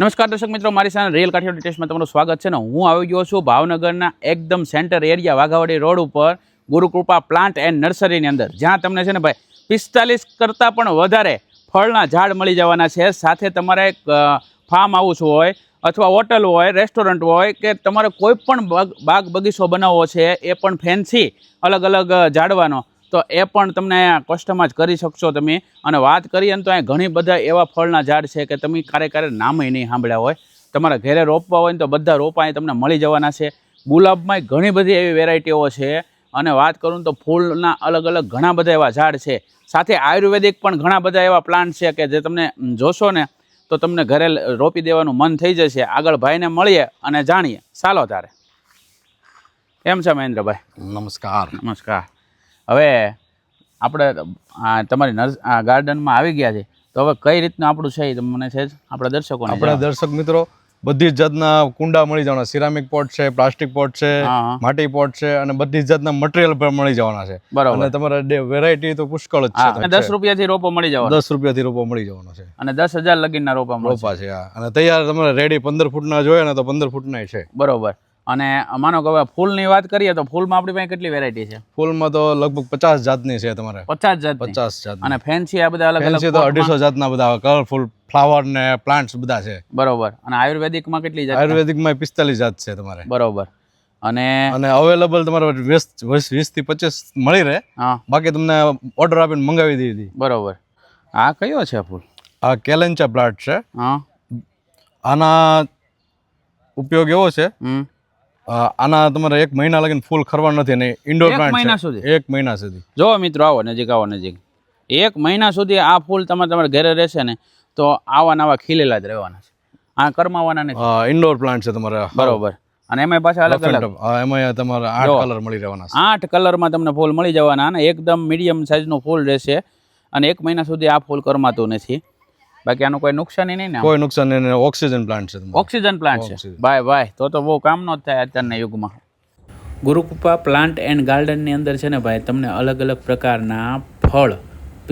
નમસ્કાર દર્શક મિત્રો, મારી સાથે રેલ કાઠિયાવાડ ટેસ્ટમાં તમારું સ્વાગત છે ને હું આવી ગયો છું ભાવનગરના એકદમ સેન્ટર એરિયા વાઘાવાડી રોડ ઉપર, ગુરુકૃપા પ્લાન્ટ એન્ડ નર્સરીની અંદર. જ્યાં તમને છે ને ભાઈ, પિસ્તાલીસ કરતાં પણ વધારે ફળના ઝાડ મળી જવાના છે. સાથે તમારે ફાર્મ હાઉસ હોય અથવા હોટલ હોય રેસ્ટોરન્ટ હોય કે તમારે કોઈ પણ બાગ બાગ બગીચો બનાવવો છે, એ પણ ફેન્સી અલગ અલગ ઝાડવાનો. તો એ પણ તમને કસ્ટમાઇઝ કરી શકશો તમે. અને વાત કરીએ ને તો અહીં ઘણી બધા એવા ફળના ઝાડ છે કે તમે ક્યારે ક્યારે નામય નહીં સાંભળ્યા હોય. તમારા ઘરે રોપવા હોય ને તો બધા રોપા અહીં તમને મળી જવાના છે. ગુલાબમાંય ઘણી બધી એવી વેરાયટીઓ છે. અને વાત કરું તો ફૂલના અલગ અલગ ઘણા બધા એવા ઝાડ છે. સાથે આયુર્વેદિક પણ ઘણા બધા એવા પ્લાન્ટ છે કે જે તમને જોશો ને તો તમને ઘરે રોપી દેવાનું મન થઈ જશે. આગળ ભાઈને મળીએ અને જાણીએ. ચાલો તારે. એમ છે મહેન્દ્રભાઈ? નમસ્કાર. નમસ્કાર. હવે આપણે આ તમારી નર્સ ગાર્ડનમાં આવી ગયા છે. તો હવે કઈ રીતનું આપણું છે એ તમને છે આપણા દર્શકો આપણા દર્શક મિત્રો બધી જ જાતના કુંડા મળી જવાના. સિરામિક પોટ છે પ્લાસ્ટિક પોટ છે. માટી પોટ છે અને બધી જ જાતના મટીરિયલ પણ મળી જવાના છે. બરાબર. અને તમારે વેરાયટી તો પુષ્કળ જ છે અને દસ રૂપિયાથી રોપો મળી જવાનો. દસ રૂપિયાથી રોપો મળી જવાનો છે. અને દસ હજાર લગીનના રોપા રોપા છે અને તૈયાર તમારે રેડી પંદર ફૂટના જોઈએ ને તો પંદર ફૂટના છે. બરોબર. અને માનો કે હવે ફૂલની વાત કરીએ તો ફૂલમાં આપણી પાસે કેટલી વેરાયટી છે? ફૂલમાં તો લગભગ પચાસ જાતની છે તમારે. પચાસ જાત પચાસ જાત અને ફેન્સી આ બધા અલગ અલગ ફેન્સી તો અઢીસો જાતના બધા કલરફુલ ફ્લાવર ને પ્લાન્ટ્સ બધા છે. બરોબર. અને આયુર્વેદિકમાં કેટલી જાત આયુર્વેદિકમાં પિસ્તાલીસ જાત છે તમારે. બરોબર. અને અને અવેલેબલ તમારે વીસ વીસથી પચીસ મળી રહે. હા. બાકી તમને ઓર્ડર આપીને મંગાવી દીધી બરોબર. આ કયો છે ફૂલ? આ કેલેન્ચા પ્લાન્ટ છે. હા. આના ઉપયોગ એવો છે આના તમારે એક મહિના લગીને ફૂલ ખરવા નથી અને ઇન્ડોર પ્લાન્ટ મહિના સુધી? એક મહિના સુધી. જો મિત્રો આવો નજીક આવો નજીક. એક મહિના સુધી આ ફૂલ તમારે તમારા ઘરે રહેશે ને તો આવા નવા ખીલેલા જ રહેવાના છે. આ કરમાવાના નથી. ઇન્ડોર પ્લાન્ટ છે તમારે. બરોબર. અને એમાં પાછા અલગ અલગ. એમાં તમારે આઠ કલર મળી રહેવાના છે. આઠ કલરમાં તમને ફૂલ મળી જવાના અને એકદમ મીડિયમ સાઇઝનું ફૂલ રહેશે. અને એક મહિના સુધી આ ફૂલ કરમાતું નથી. બાકી આનું કોઈ નુકસાની નહીં ને કોઈ નુકસાન નહીં ઓક્સિજન પ્લાન્ટ છે ઓક્સિજન પ્લાન્ટ છે. બાય બાય તો તો બહુ કામનો જ થાય અત્યારના યુગમાં. ગુરુકૃપા પ્લાન્ટ એન્ડ ગાર્ડનની અંદર છે ને ભાઈ તમને અલગ અલગ પ્રકારના ફળ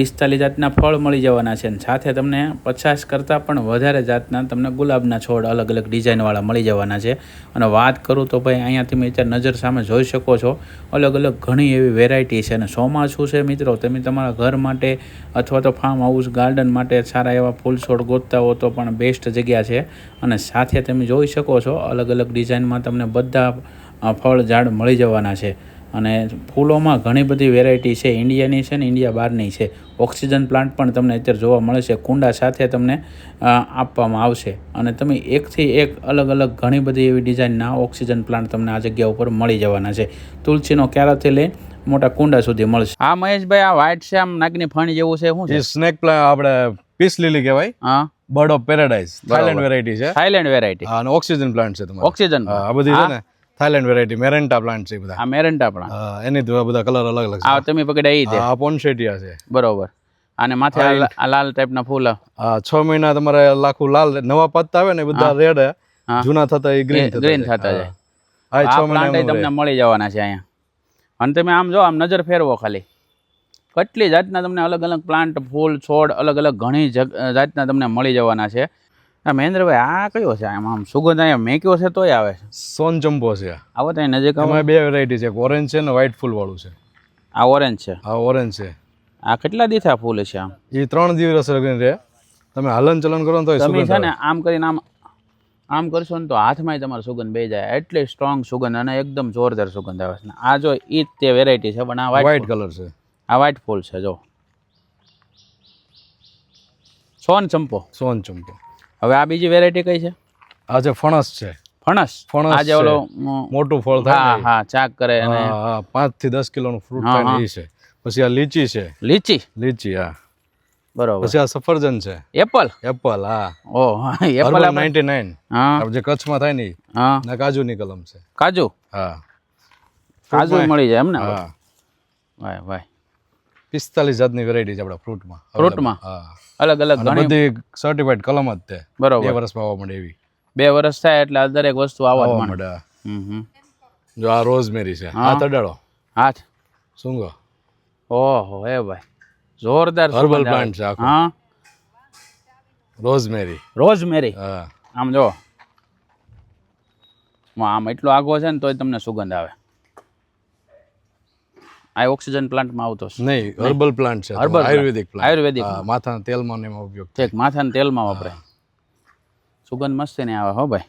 પિસ્તાલીસ જાતના ફળ મળી જવાના છે અને સાથે તમને પચાસ કરતાં પણ વધારે જાતના તમને ગુલાબના છોડ અલગ અલગ ડિઝાઇનવાળા મળી જવાના છે. અને વાત કરું તો ભાઈ અહીંયા તમે નજર સામે જોઈ શકો છો, અલગ અલગ ઘણી એવી વેરાયટી છે અને ચોમાસું છે મિત્રો, તમે તમારા ઘર માટે અથવા તો ફાર્મ હાઉસ ગાર્ડન માટે સારા એવા ફૂલ છોડ ગોતતા હો તો પણ બેસ્ટ જગ્યા છે. અને સાથે તમે જોઈ શકો છો, અલગ અલગ ડિઝાઇનમાં તમને બધા ફળ ઝાડ મળી જવાના છે. અને ફૂલોમાં ઘણી બધી વેરાયટી છે. ઇન્ડિયાની છે ને ઇન્ડિયા બહારની છે. ઓક્સિજન પ્લાન્ટ પણ તમને અત્યારે જોવા મળે છે કુંડા સાથે તમને આપવામાં આવશે. અને તમે એકથી એક અલગ અલગ ઘણી બધી એવી ડિઝાઇનના ઓક્સિજન પ્લાન્ટ તમને આ જગ્યા ઉપર મળી જવાના છે. તુલસીનો ક્યારાથી લઈ મોટા કુંડા સુધી મળશે. હા મહેશભાઈ આ વ્હાઇટ છે આમ નાગની ફણી જેવું છે. શું સ્નેક પ્લાન્ટ આપણે પીસ લીલી કહેવાય. હા. Bird of paradise Thailand variety છે. થાઈલેન્ડ વેરાયટી હા, અને ઓક્સિજન પ્લાન્ટ છે તમારો. ઓક્સિજન આ બધી છે ને થાઇલેન્ડ વેરાયટી મેરેન્ટા પ્લાન્ટ છે બધા. આ મેરેન્ટા પ્લાન્ટ એની બધા કલર અલગ અલગ આ તમે પકડાઈ તે આ પોન્સેટિયા છે. બરોબર. અને માથે આ લાલ ટાઈપના ફૂલ. આ છ મહિના તમારે લાખું લાલ નવા પત્તા આવે ને બધા રેડ જૂના થતા એ ગ્રીન થતા ગ્રીન થતા જાય આ છ મહિના તમને મળી જવાના છે અહીંયા. અને તમે આમ જો આમ નજર ફેરવો ખાલી. કેટલી જાતના તમને અલગ અલગ પ્લાન્ટ ફૂલ છોડ અલગ અલગ ઘણી જાતના તમને મળી જવાના છે. આ મહેન્દ્રભાઈ આ કયો છે? આમ આમ સુગંધ અહીંયા મેક્યો છે તોય આવે છે. સોન ચંપો છે આવો તો નજીક આવો. બે વેરાયટી છે. ઓરેન્જ છે ને વ્હાઇટ ફૂલ વાળું છે. આ ઓરેન્જ છે? આ ઓરેન્જ છે. આ કેટલા દીથા ફૂલ છે આમ? એ ત્રણ દિવસ લગીને રહે. તમે હલન ચલન કરો તો તમે છે ને આમ કરીને આમ આમ કરશો ને તો હાથમાંય તમારો સુગંધ બે જાય. એટલી સ્ટ્રોંગ સુગંધ અને એકદમ જોરદાર સુગંધ આવે છે. આ જો એ તે વેરાયટી છે પણ આ વ્હાઇટ કલર છે. આ વ્હાઇટ ફૂલ છે જો. સોન ચંપો. સોન ચંપો. હવે આ બીજી વેરાયટી કઈ છે? આ જે ફણસ છે. ફણસ? ફણસ આજે ઓલો મોટું ફળ થાય હા હા ચાક કરે અને પાંચથી દસ કિલોનું ફ્રૂટ થાય એ છે. પછી આ લીચી છે. લીચી? લીચી હા. બરોબર. પછી આ સફરજન છે. એપલ? એપલ હા. ઓ એપલ નાઇન્ટી નાઇન. હા. જે કચ્છમાં થાય ને. હા. ના કાજુની કલમ છે. કાજુ? હા. કાજુ મળી જાય એમ ને હા. વાય વાય પિસ્તાલીસ જાતની વેરાયટી છે આપણા ફ્રૂટમાં ફ્રૂટમાં હા. અલગ અલગ અને ઘણી બધી સર્ટિફાઈડ કલમ જ તે બે વર્ષમાં આવવા મળે એવી. બે વર્ષ થાય એટલે આ દરેક વસ્તુ આવવા આવવા માંડે. મળે હમ હમ. જો આ રોઝમેરી છે. આ તડાળો હાથ. સુંગો ઓહો હે ભાઈ. જોરદાર હર્બલ સુગંધ આવે. છે આખો. હા. રોઝમેરી રોઝમેરી હા. આમ જો. આમ એટલો આગો છે ને તોય તમને સુગંધ આવે. આ ઓક્સિજન પ્લાન્ટમાં આવતો છે. નહીં હર્બલ પ્લાન્ટ છે હર્બલ આયુર્વેદિક આયુર્વેદિક માથાના તેલમાં એમાં ઉપયોગ. ઠીક માથાના તેલમાં વપરાય. સુગંધ મસ્ત ને આવે હો ભાઈ.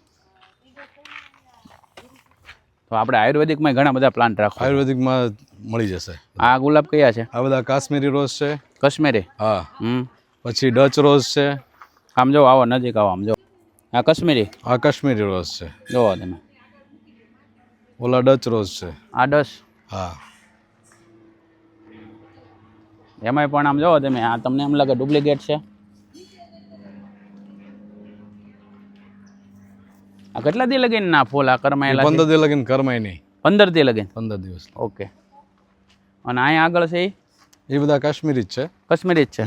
તો આપણે આયુર્વેદિકમાં ઘણા બધા પ્લાન્ટ રાખો આયુર્વેદિકમાં મળી જશે. આ ગુલાબ કયા છે? આ બધા કાશ્મીરી રોઝ છે. કાશ્મીરી? હા. હમ. પછી ડચ રોઝ છે. આમ જો આવો નજીક આવો આમ જો. આ કાશ્મીરી? આ કાશ્મીરી રોઝ છે. જોવો તમે. ઓલા ડચ રોઝ છે. આ ડચ? હા. એમાંય પણ આમ જોવો તમે આ તમને એમ લાગે ડુપ્લિકેટ છે? આ કેટલા દી લગીન ના ફૂલ આ કરમાયેલા પંદર દિવસ લગીન કરમાય નહીં. પંદર દી લગીન? પંદર દિવસ. ઓકે. અને અહીંયા આગળ છે એ બધા કાશ્મીરી જ છે. કાશ્મીરી જ છે?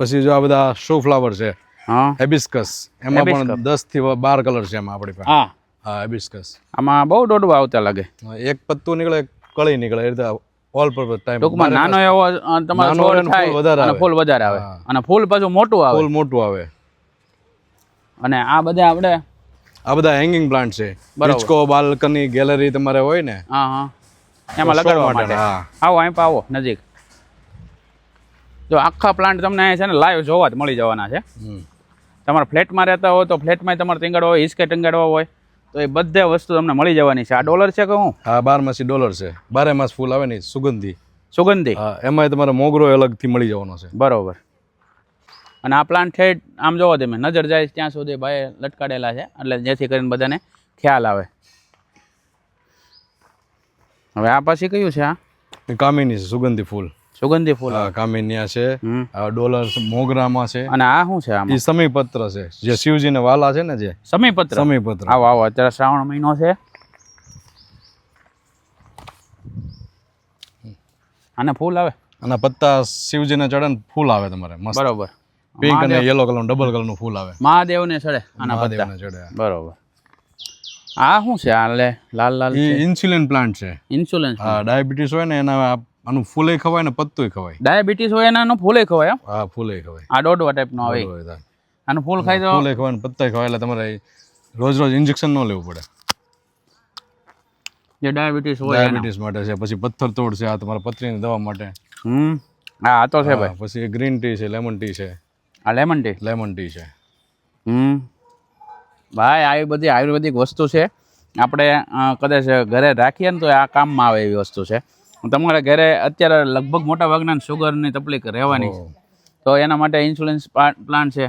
પછી જો આ બધા શો ફ્લાવર છે હા. હેબિસ્કસ એમાં પણ દસથી બાર કલર છે એમાં આપણી પાસે. હા. હા હેબિસ્કસ આમાં બહુ ડોડવા આવતા લાગે. એક પત્તું નીકળે એક કળી નીકળે એ રીતે ઓલ પર્પઝ ટાઈમ ટૂંકમાં નાનો એવો તમારો છોડ થાય અને. ફૂલ વધારે આવે. અને ફૂલ પાછું મોટું આવે. ફૂલ મોટું આવે. અને આ બધા આપણે આ બધા હેંગિંગ પ્લાન્ટ છે. બિચકો બાલ્કની ગેલેરી તમારે હોય ને હા હા. એમાં લગાડવા માટે, આવો અહીં આવો નજીક. જો આખા પ્લાન્ટ તમને અહીંયા છે ને લાઈવ જોવા જ મળી જવાના છે. તમારા ફ્લેટમાં રહેતા હોય તો ફ્લેટમાં તમારે ટીંગાડવા હોય હિસકે ટીંગાડવા હોય. તો એ બધે વસ્તુ તમને મળી જવાની છે. આ ડોલર છે કે હું? હા બાર માસી ડોલર છે. બારે માસ ફૂલ આવે ને સુગંધી. સુગંધી? હા એમાં તમારે મોગરો અલગથી મળી જવાનો છે. બરોબર. અને આ પ્લાન્ટ છે આમ જોવો તમે નજર જાય ત્યાં સુધી ભાઈ લટકાડેલા છે. એટલે જેથી કરીને બધાને ખ્યાલ આવે. હવે આ પછી કયું છે આ? કામિની છે સુગંધી ફૂલ. સુગંધી ફૂલ કામિન્યા કામિનિયા છે. ડોલર મોગરામાં છે. અને આ શું છે આમાં? સમીપત્ર છે. જે શિવજીને વાલા છે ને જે. સમીપત્ર સમીપત્ર આવો આવો અત્યારે શ્રાવણ મહિનો છે. અને ફૂલ આવે? અને પત્તા શિવજીને ચડે ને ફૂલ આવે તમારે બરોબર. પિંક અને યલો કલર ડબલ કલરનું ફૂલ આવે. મહાદેવને ચડે આના પત્તા. ચડે બરોબર. આ શું છે આ લે? લાલ લાલ ઇન્સ્યુલિન પ્લાન્ટ છે. ઇન્સ્યુલિન હા ડાયાબિટીસ હોય ને એના આનું ફૂલે ખવાય ને પત્તુંય ખવાય. ડાયાબિટીસ હોય એના ફૂલે ખવાય? હા. ફૂલે ખવાય. આ દોડવા ટાઈપનો આવે. આનું ફૂલ ખાઈ તો ફૂલે ખવાય ને પત્તાય ખવાય એટલે તમારે રોજ રોજ ઇન્જેક્શન ન લેવું પડે. જે ડાયાબિટીસ હોય. ડાયાબિટીસ માટે છે પછી પથ્થર તોડ છે આ તમારા પથરીની દવા માટે. હમ. હા આ તો છે ભાઈ. પછી ગ્રીન ટી છે લેમન ટી છે. આ લેમન ટી? લેમન ટી છે. હમ. ભાઈ આવી બધી આયુર્વેદિક વસ્તુ છે. આપણે કદાચ ઘરે રાખીએ ને તો આ કામમાં આવે એવી વસ્તુ છે. તમારા ઘરે અત્યારે લગભગ મોટા ભાગના શુગરની તકલીફ રહેવાની છે. તો એના માટે ઇન્સ્યુરન્સ પ્લાન છે.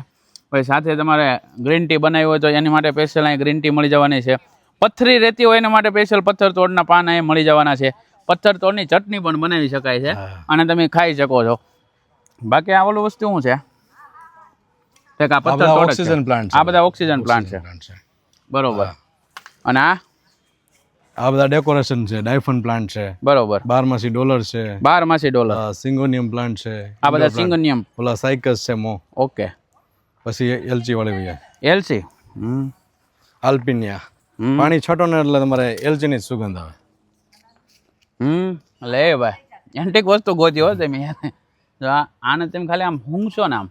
પછી સાથે તમારે ગ્રીન ટી બનાવી હોય તો એની માટે સ્પેશિયલ અહીં ગ્રીન ટી મળી જવાની છે. પથરી રહેતી હોય એના માટે સ્પેશિયલ પથ્થર તોડના પાન અહીં મળી જવાના છે. પથ્થર તોડની ચટણી પણ બનાવી શકાય છે અને તમે ખાઈ શકો છો. બાકી આ ઓલું વસ્તુ શું છે? આ પથ્થર. ઓક્સિજન પ્લાન્ટ આ બધા ઓક્સિજન પ્લાન્ટ છે. બરોબર. અને આ? આ બધા ડેકોરેશન છે ડાયફન પ્લાન્ટ છે બરોબર. બારમાસી ડોલર છે બારમાસી ડોલર. સિંગોનિયમ પ્લાન્ટ છે આ બધા સિંગોનિયમ. ઓલા સાયકસ છે મો. ઓકે. પછી એલચી વાળી ભૈયા એલસી હમ. આલ્પિનિયા પાણી છટો ને એટલે તમારે એલચી ની સુગંધ આવે. હમ. લે ભાઈ. એન્ટિક વસ્તુ ગોતી હો તમે. જો આને તેમ ખાલી આમ હુંગશો ને આમ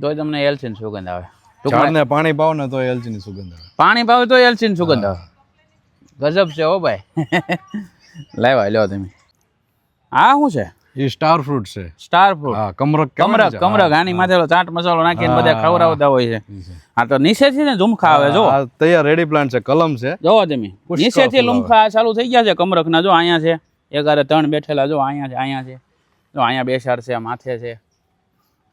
તોય તમને એલસીની સુગંધ આવે. પાણી પાવ ને તો એલચીની સુગંધ આવે. પાણી પાવ તો એલસીની સુગંધ આવે. ગજબ છે હો ભાઈ. લાવ્યા લ્યો તમે. આ શું છે? એ સ્ટાર ફ્રૂટ છે. સ્ટાર ફ્રૂટ હા કમરક કમરક કમરક. આની માથે ચાટ મસાલો નાખીને બધા ખવડાવતા હોય છે. જે. આ તો નીચેથી ને ઝુમખા આવે જો આ તૈયાર રેડી પ્લાન્ટ છે કલમ છે. જોવો તમે. નીચેથી લુમખા ચાલુ થઈ ગયા છે કમરકના. જો અહીંયા છે. એક હારે ત્રણ બેઠેલા જો અહીંયા છે અહીંયા છે. જો અહીંયા બેસાડ છે માથે છે.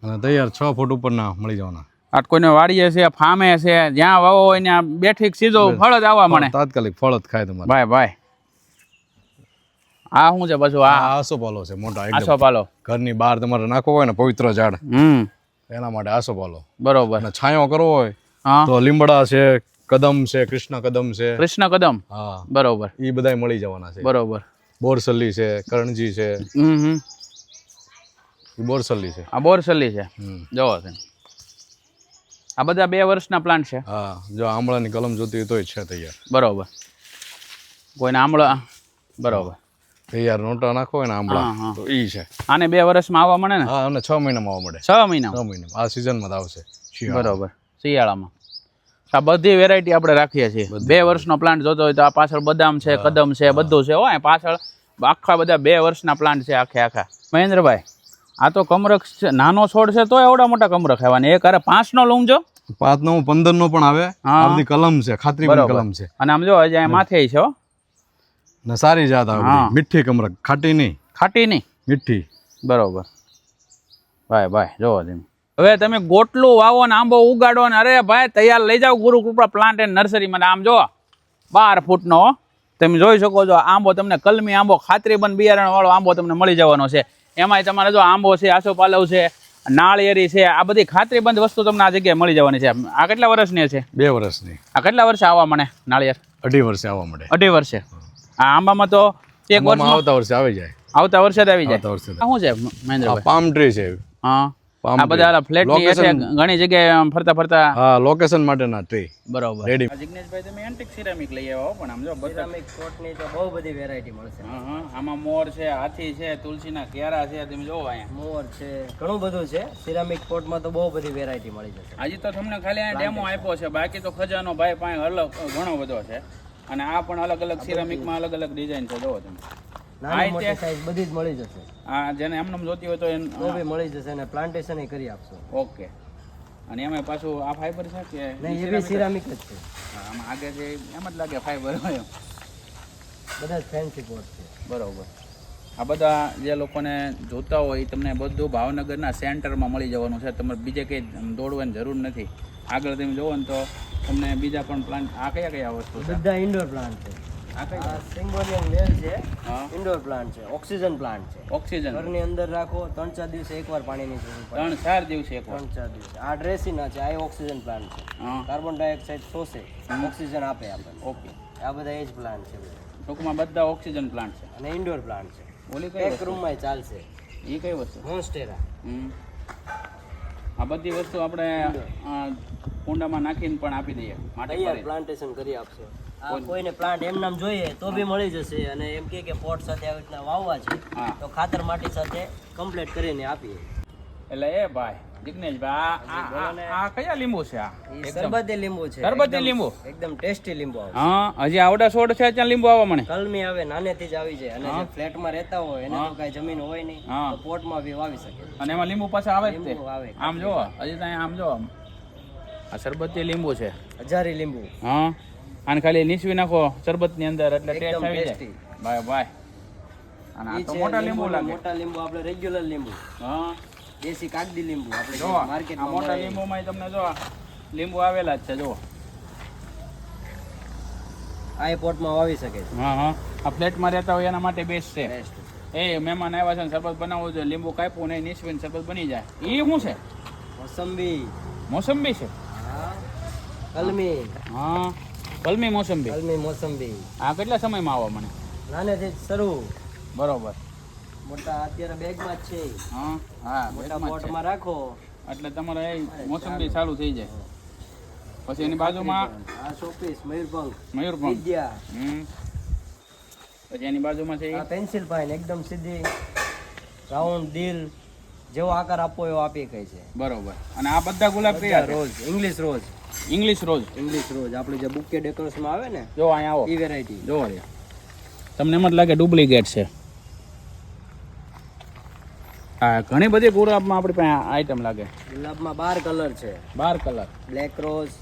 અને તૈયાર છ ફૂટ ઉપરના મળી જવાના. કોઈને વાડીએ છે ફામે છે જ્યાં વાવો હોય ત્યાં બેઠી સીધો ફળ જ આવવા મળે. તાત્કાલિક ફળ જ ખાય તમારે. ભાઈ ભાઈ. આ શું છે પાછું? આ આસોપાલો છે મોટો એકદમ આસો પાલો ઘરની બહાર તમારે નાખવો હોય ને પવિત્ર ઝાડ. હમ. એના માટે આસોપાલો. બરોબર. અને છાંયો કરવો હોય હા. તો લીમડા છે કદમ છે કૃષ્ણ કદમ છે. કૃષ્ણ કદમ. હા. બરોબર. એ બધાય મળી જવાના છે. બરોબર. બોરસલ્લી છે કરણજી છે. હમ હમ. બોરસલ્લી છે. આ બોરસલી છે. જોવો છે આ બધા બે વર્ષના પ્લાન્ટ છે? હા જો આમળાની કલમ જોતી હોય તોય છે તૈયાર. બરોબર. કોઈને આમળા બરોબર. તૈયાર નોટા નાખો ને આમળા. તો ઈ છે. આને બે વર્ષમાં આવવા મળે ને? હા અને છ મહિનામાં આવવા મળે. છ મહિના છ મહિના આ સિઝનમાં આવશે. બરોબર. શિયાળામાં. આ બધી વેરાયટી આપણે રાખીએ છીએ. બે વર્ષનો પ્લાન્ટ જોતો હોય તો આ પાછળ બદામ છે કદમ છે બધું છે હોય પાછળ. આખા બધા બે વર્ષના પ્લાન્ટ છે આખે આખા. મહેન્દ્રભાઈ આ તો કમરખ છે નાનો છોડ છે તો એવડા મોટા કમરખ આવવાની એક અરે પાંચનો લઉં જો. પાંચ નો પંદર નો પણ આવે. કલમ છે ખાતરી. કલમ છે. અને આમ જો હજી માથે છે ને સારી જાત આવે મીઠી કમરખ ખાટી નહીં. ખાટી નહીં. મીઠી. બરોબર. ભાઈ ભાઈ જોવો તમે. હવે તમે ગોટલું વાવો ને આંબો ઉગાડો ને અરે ભાઈ તૈયાર લઈ જાઓ ગુરુકૃપા પ્લાન્ટ એન્ડ નર્સરીમાં ને આમ જો બાર ફૂટનો. તમે જોઈ શકો છો આંબો તમને કલમી આંબો ખાતરી બન બિયારણ વાળો આંબો તમને મળી જવાનો છે. એમાંય તમારે જો આંબો છે આસોપાલવ છે નાળિયેરી છે આ બધી ખાતરીબંધ વસ્તુ તમને આ જગ્યાએ મળી જવાની છે. આ કેટલા વર્ષની છે? બે વર્ષની. આ કેટલા વર્ષે આવવા મને નાળિયેર? અઢી વર્ષે આવવા મળે. અઢી વર્ષે. આ આંબામાં તો એક વર્ષ આવતા વર્ષે આવી જાય. આવતા વર્ષે જ આવી જાય. આવતા વર્ષે શું છે મહેન્દ્ર પામ ટ્રી છે. હા. આ બધા ફ્લેટની છે ઘણી જગ્યાએ આમ ફરતા ફરતા હા લોકેશન માટેના ટ્રી બરોબર. રેડી જિગ્નેશભાઈ તમે એન્ટિક સિરામિક લઈ આવ્યા હો પણ આમ જો સિરામિક કોટની તો બહુ બધી વેરાયટી મળશે. હા હા. આમાં મોર છે હાથી છે તુલસીના કેરા છે તમે જોવો અહીંયા. મોર છે ઘણું બધું છે. સિરામિક કોટમાં તો બહુ બધી વેરાયટી મળી જશે. આજે તો તમને ખાલી આ ડેમો આપ્યો છે બાકી તો ખજાનો ભાઈ પાસે અલગ ઘણો બધો છે. અને આ પણ અલગ અલગ સિરામિકમાં અલગ અલગ ડિઝાઇન છે જોવો તમે. નાની મોટી સાઈઝ બધી જ મળી જશે. આ જેને એમને જોતી હોય તો એ તો બી મળી જશે અને પ્લાન્ટેશન કરી આપશો. ઓકે. અને એમાં પાછું આ ફાઈબર છે કે નહીં એ બી સિરામિક જ? છે. હા, આમાં આગળ જે એમ જ લાગે ફાઈબર હોય બધા ફેન્સી કોટ છે. બરોબર. આ બધા જે લોકોને જોતા હોય એ તમને બધું ભાવનગરના સેન્ટરમાં મળી જવાનું છે. તમારે બીજે કંઈ દોડવાની જરૂર નથી. આગળ તમે જોવો ને તો તમને બીજા પણ પ્લાન્ટ આ કયા કયા વસ્તુ બધા ઇન્ડોર પ્લાન્ટ છે. કઈ વેલ છે ઇન્ડોર પ્લાન્ટ છે ઓક્સિજન પ્લાન્ટ છે. ઓક્સિજન. ઘરની અંદર રાખો ત્રણ ચાર દિવસે એકવાર પાણીની જરૂર પડે. ત્રણ ચાર દિવસે એક ત્રણ ચાર દિવસે. આ ડ્રેસીના છે આ ઓક્સિજન પ્લાન્ટ છે. કાર્બન ડાયોક્સાઇડ શોષે ઓક્સિજન આપે આપણને. ઓકે. આ બધા એ જ પ્લાન્ટ છે ટૂંકમાં બધા ઓક્સિજન પ્લાન્ટ છે. અને ઇન્ડોર પ્લાન્ટ છે. ઓલી કઈ એક રૂમમાં ચાલશે. એ કઈ વસ્તુ? મોન્સ્ટેરા. આ બધી વસ્તુ આપણે કુંડામાં નાખીને પણ આપી દઈએ. માટે પ્લાન્ટેશન કરી આપશો. કોઈને? પ્લાન્ટ એમ નામ જોઈએ તો બી મળી જશે અને એમ કે કે પોટ સાથે આવી રીતના વાવવા છે તો ખાતર માટી સાથે કમ્પ્લીટ કરીને આપીએ. એટલે એ ભાઈ જિગ્નેશભાઈ આ- કયા લીંબુ છે આ? સરબતી લીંબુ છે સરબતી લીંબુ? એકદમ ટેસ્ટી લીંબુ આવે હા હજી આવડા છોડ છે ત્યાં લીંબુ આવવા મને કલમી આવે નાનેથી જ આવી જાય. અને જે ફ્લેટમાં રહેતા હોય એને તો કાંઈ જમીન હોય નહીં. તો પોટમાં બી વાવી શકે. અને એમાં લીંબુ પાછા આવે જ લીંબુ આવે આમ જો હજી ત્યાં આમ જો. આ શરબતી લીંબુ છે. હજારી લીંબુ. હા. અને ખાલી નીસવી નાખો શરબતની અંદર એટલે ટેસ્ટ આવી જાય. ભાઈ ભાઈ અને આ તો મોટા લીંબુ લાગે. મોટા લીંબુ આપણે રેગ્યુલર લીંબુ. હા. દેશી કાગડી લીંબુ આપણે જો આ માર્કેટમાં મોટા લીંબુમાં તમને જો લીંબુ આવેલા જ છે જો આ પોટમાં વાવી શકે છે. હા હા. આ પ્લેટમાં રહેતા હોય એના માટે બેસ્ટ છે. એ મહેમાન આવ્યા છે ને શરબત બનાવવું જોઈએ લીંબુ કાપ્યું નહીં નીચવીને શરબત બની જાય. એ શું છે? મોસંબી. મોસંબી છે? કલમી. હા. કલમી મોસંબી? કલમી મોસંબી. આ કેટલા સમયમાં આવો મને? નાનેથી જ શરૂ. બરોબર. મોટા અત્યારે બેગમાં જ છે. હા હા મોટા બોટમાં રાખો. એટલે તમારે એ મોસંબી ચાલુ થઈ જાય. પછી એની બાજુમાં? આ શોપીસ મયુરભંગ. મયુરભંગ. વિદ્યા. હમ. પછી એની બાજુમાં છે આ પેન્સિલ પાઇન એકદમ સીધી રાઉન્ડ દિલ જેવો આકાર આપવો એવો આપી કહે છે. બરોબર. અને આ બધા ગુલાબ કયા રોજ ઇંગ્લિશ રોજ. ઇંગ્લિશ રોજ. ઇંગ્લિશ રોજ. આપણે જે બુકે ડેકોરેશનમાં આવે ને જો અહીંયા આવો. એ વેરાયટી જો તમને એમ જ લાગે ડુપ્લિકેટ છે. હા ઘણી બધી ગુલાબમાં આપણી પાસે આઈટમ લાગે. ગુલાબમાં બાર કલર છે. બાર colour black rose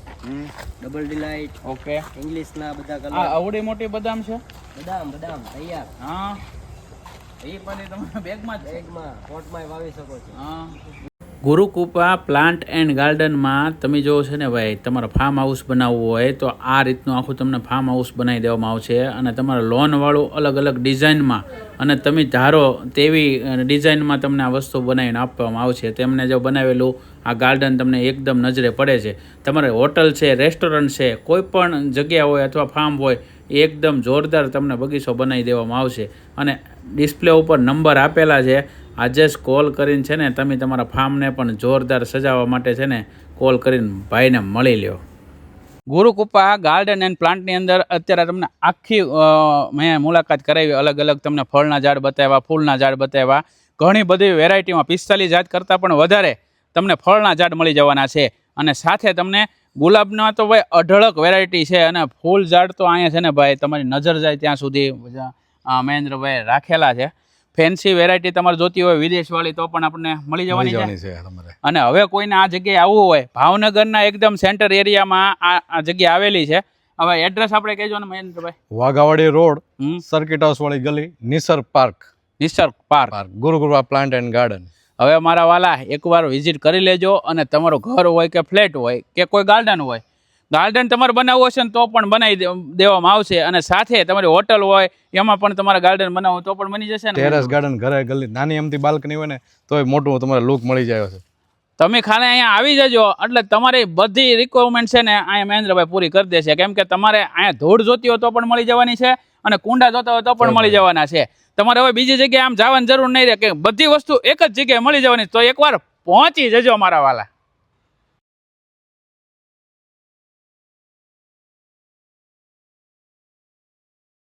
double delight okay ઇંગ્લિશના બધા આ કલર અવડી મોટી બદામ છે? બદામ બદામ તૈયાર. હા. એ પણ તમે બેગમાં બેગમાં પોટમાં વાવી શકો છો. હા. ગુરુકૃપા પ્લાન્ટ એન્ડ ગાર્ડનમાં તમે જો છે ને ભાઈ, તમારે ફાર્મ હાઉસ બનાવવું હોય તો આ રીતનું આખું તમને ફાર્મ હાઉસ બનાવી દેવામાં આવશે અને તમારે લોનવાળું અલગ અલગ ડિઝાઇનમાં અને તમે ધારો તેવી ડિઝાઇનમાં તમને આ વસ્તુ બનાવીને આપવામાં આવશે. તેમને જો બનાવેલું, આ ગાર્ડન તમને એકદમ નજરે પડે છે. તમારે હોટલ છે રેસ્ટોરન્ટ છે, કોઈ પણ જગ્યા હોય અથવા ફાર્મ હોય એકદમ જોરદાર તમને બગીચો બનાવી દેવામાં આવશે. અને ડિસ્પ્લે ઉપર નંબર આપેલા છે. આજે જ કોલ કરીને છે ને, તમે તમારા ફાર્મને પણ જોરદાર સજાવવા માટે છે ને, કોલ કરીને ભાઈને મળી લ્યો. ગુરુકૃપા ગાર્ડન એન્ડ પ્લાન્ટની અંદર અત્યારે તમને આખી મેં મુલાકાત કરાવી. અલગ અલગ તમને ફળના ઝાડ બતાવ્યા, ફૂલના ઝાડ બતાવ્યા. ઘણી બધી વેરાયટીમાં પિસ્તાલીસ જાત કરતાં પણ વધારે તમને ફળના ઝાડ મળી જવાના છે. અને સાથે તમને ગુલાબના તો ભાઈ અઢળક વેરાયટી છે અને ફૂલ ઝાડ તો અહીંયા છે ને ભાઈ તમારી નજર જાય ત્યાં સુધી બધા, મહેન્દ્રભાઈ રાખેલા છે. ફેન્સી વેરાયટી તમારે જોતી હોય વિદેશવાળી તો પણ આપણને મળી જવાની છે. અને હવે કોઈને આ જગ્યાએ આવવું હોય ભાવનગરના એકદમ સેન્ટર એરિયામાં આ જગ્યા આવેલી છે. હવે એડ્રેસ આપણે કહેજો ને Mahendrabhai. Waghawadi road circuit house વાળી ગલી નિસર park. Nisarg park. Park Gurukrupa plant and garden હવે મારા વાલા એકવાર વિઝિટ કરી લેજો અને તમારું ઘર હોય કે ફ્લેટ હોય કે કોઈ ગાર્ડન હોય ગાર્ડન તમારે બનાવવું હશે ને તો પણ બનાવી દેવામાં આવશે અને સાથે તમારી હોટલ હોય એમાં પણ તમારે ગાર્ડન બનાવવું તો પણ બની જશે ને. ટેરેસ ગાર્ડન ઘરે ગલી નાની એમથી બાલ્કની હોય ને તોય મોટું તમારે લુક મળી જાય છે તમે ખાલી અહીંયા આવી જજો એટલે તમારી બધી રિક્વાયરમેન્ટ છે ને અહીંયા મહેન્દ્રભાઈ પૂરી કરી દેશે. કેમ કે તમારે અહીંયા ધૂળ જોતી હોય તો પણ મળી જવાની છે અને કુંડા જોતા હોય તો પણ મળી જવાના છે. તમારે હવે બીજી જગ્યાએ આમ જવાની જરૂર નહીં રહે, કે બધી વસ્તુ એક જ જગ્યાએ મળી જવાની, તો એકવાર પહોંચી જજો મારા વાલા.